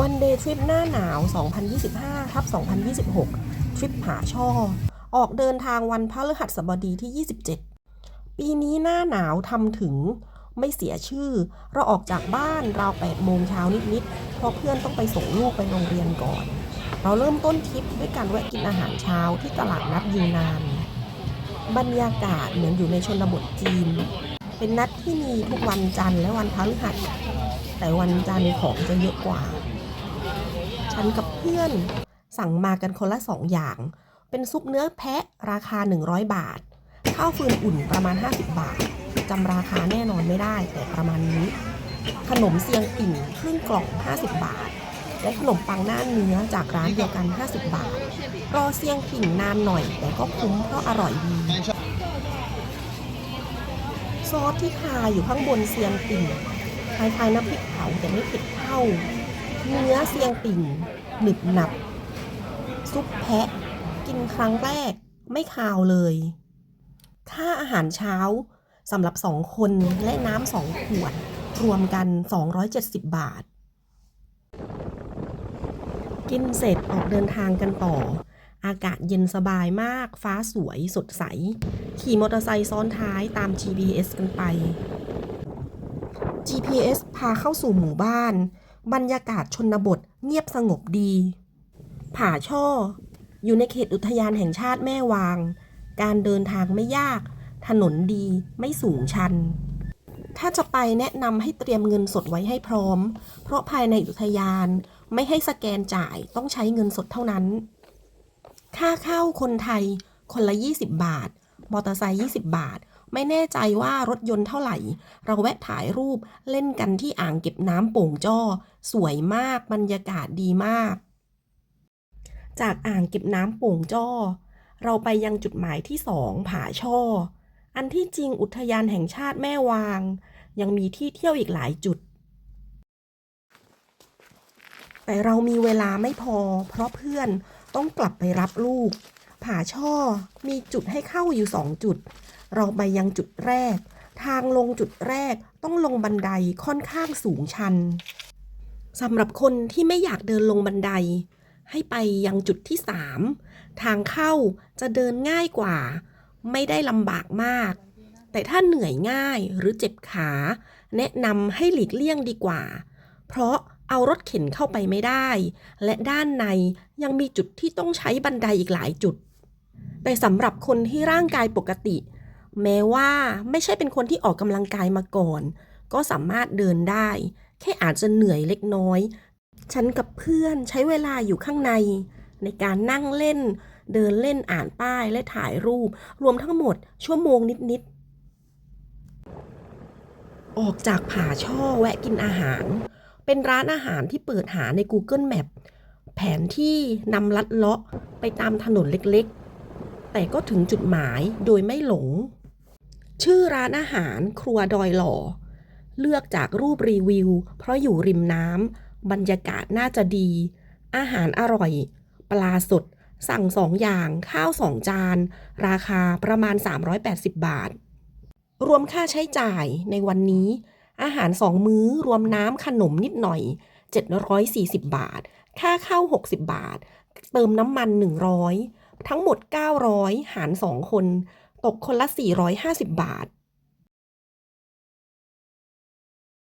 วันเดย์ทริปหน้าหนาว 2025ทับ2026 ทริปผาช่อ ออกเดินทางวันพฤหัสบดีที่ 27 ปีนี้หน้าหนาวทำถึงไม่เสียชื่อ เราออกจากบ้านราว8โมงเช้านิดๆ เพราะเพื่อนต้องไปส่งลูกไปโรงเรียนก่อน เราเริ่มต้นทริปด้วยการแวะกินอาหารเช้าที่ตลาดนัดยูนาน บรรยากาศเหมือนอยู่ในชนบทจีน เป็นนัดที่มีทุกวันจันทร์และวันพฤหัส แต่วันจันทร์ของจะเยอะกว่า ฉันกับเพื่อน สั่งมากันคนละสองอย่าง เป็นซุปเนื้อแพะราคา 100 บาท ข้าวฟืนอุ่นประมาณ 50 บาทจำราคาแน่นอนไม่ได้แต่ประมาณนี้ ขนมเซียงปิ่นครึ่งกล่อง 50 บาท และขนมปังหน้าเนื้อจากร้านเดียวกัน 50 บาท รอเซียงปิ่นนานหน่อย แต่ก็คุ้มเพราะอร่อยดีซอสที่ทาอยู่ข้างบนเซียงปิ่นคล้ายๆน้ำพริกเผาแต่ไม่เผ็ดเท่า เนื้อเซียงปิ่นหนึบหนับ ซุปแพะ กินครั้งแรกไม่คาวเลย ค่าอาหารเช้าสำหรับสองคนและน้ำสองขวด รวมกัน 270 บาท กินเสร็จออกเดินทางกันต่อ อากาศเย็นสบายมาก ฟ้าสวยสดใส ขี่มอเตอร์ไซค์ซ้อนท้ายตาม GPS กันไป GPS พาเข้าสู่หมู่บ้าน บรรยากาศชนบทเงียบสงบดี ผาช่อ อยู่ในเขตอุทยานแห่งชาติแม่วาง การเดินทางไม่ยาก ถนนดีไม่สูงชัน ถ้าจะไปแนะนำให้เตรียมเงินสดไว้ให้พร้อม เพราะภายในอุทยานไม่ให้สแกนจ่ายต้องใช้เงินสดเท่านั้น ค่าเข้าคนไทยคนละ 20 บาท มอเตอร์ไซค์20 บาท ไม่แน่ใจว่ารถยนต์เท่าไหร่ เราแวะถ่ายรูปเล่นกันที่อ่างเก็บน้ำโป่งจ้อ สวยมากบรรยากาศดีมาก จากอ่างเก็บน้ำโป่งจ้อ เราไปยังจุดหมายที่สองผาช่อ อันที่จริงอุทยานแห่งชาติแม่วาง ยังมีที่เที่ยวอีกหลายจุดแต่เรามีเวลาไม่พอ เพราะเพื่อนต้องกลับไปรับลูก ผาช่อมีจุดให้เข้าอยู่สองจุด เราไปยังจุดแรก ทางลงจุดแรกต้องลงบันไดค่อนข้างสูงชันสำหรับคนที่ไม่อยากเดินลงบันได ให้ไปยังจุดที่สามทางเข้าจะเดินง่ายกว่า ไม่ได้ลำบากมาก แต่ถ้าเหนื่อยง่ายหรือเจ็บขา แนะนำให้หลีกเลี่ยงดีกว่า เพราะเอารถเข็นเข้าไปไม่ได้ และด้านในยังมีจุดที่ต้องใช้บันไดอีกหลายจุด แต่สำหรับคนที่ร่างกายปกติ แม้ว่าไม่ใช่เป็นคนที่ออกกำลังกายมาก่อน ก็สามารถเดินได้ แค่อาจจะเหนื่อยเล็กน้อย ฉันกับเพื่อนใช้เวลาอยู่ข้างใน ในการนั่งเล่น เดินเล่นอ่านป้ายและถ่ายรูป รวมทั้งหมดชั่วโมงนิดๆ ออกจากผาช่อแวะกินอาหาร เป็นร้านอาหารที่เปิดหาใน Google Map แผนที่นำลัดเลาะไปตามถนนเล็กๆ แต่ก็ถึงจุดหมายโดยไม่หลง ชื่อร้านอาหารครัวดอยหล่อ เลือกจากรูปรีวิว เพราะอยู่ริมน้ำบรรยากาศน่าจะดี อาหารอร่อย ปลาสด สั่งสองอย่างข้าวสองจาน ราคาประมาณ 380 บาท รวมค่าใช้จ่ายในวันนี้ อาหารสองมื้อรวมน้ำขนมนิดหน่อย 740 บาท ค่าเข้า 60 บาท เติมน้ำมัน 100 ทั้งหมด 900 หาร 2 คน ตกคนละ 450 บาท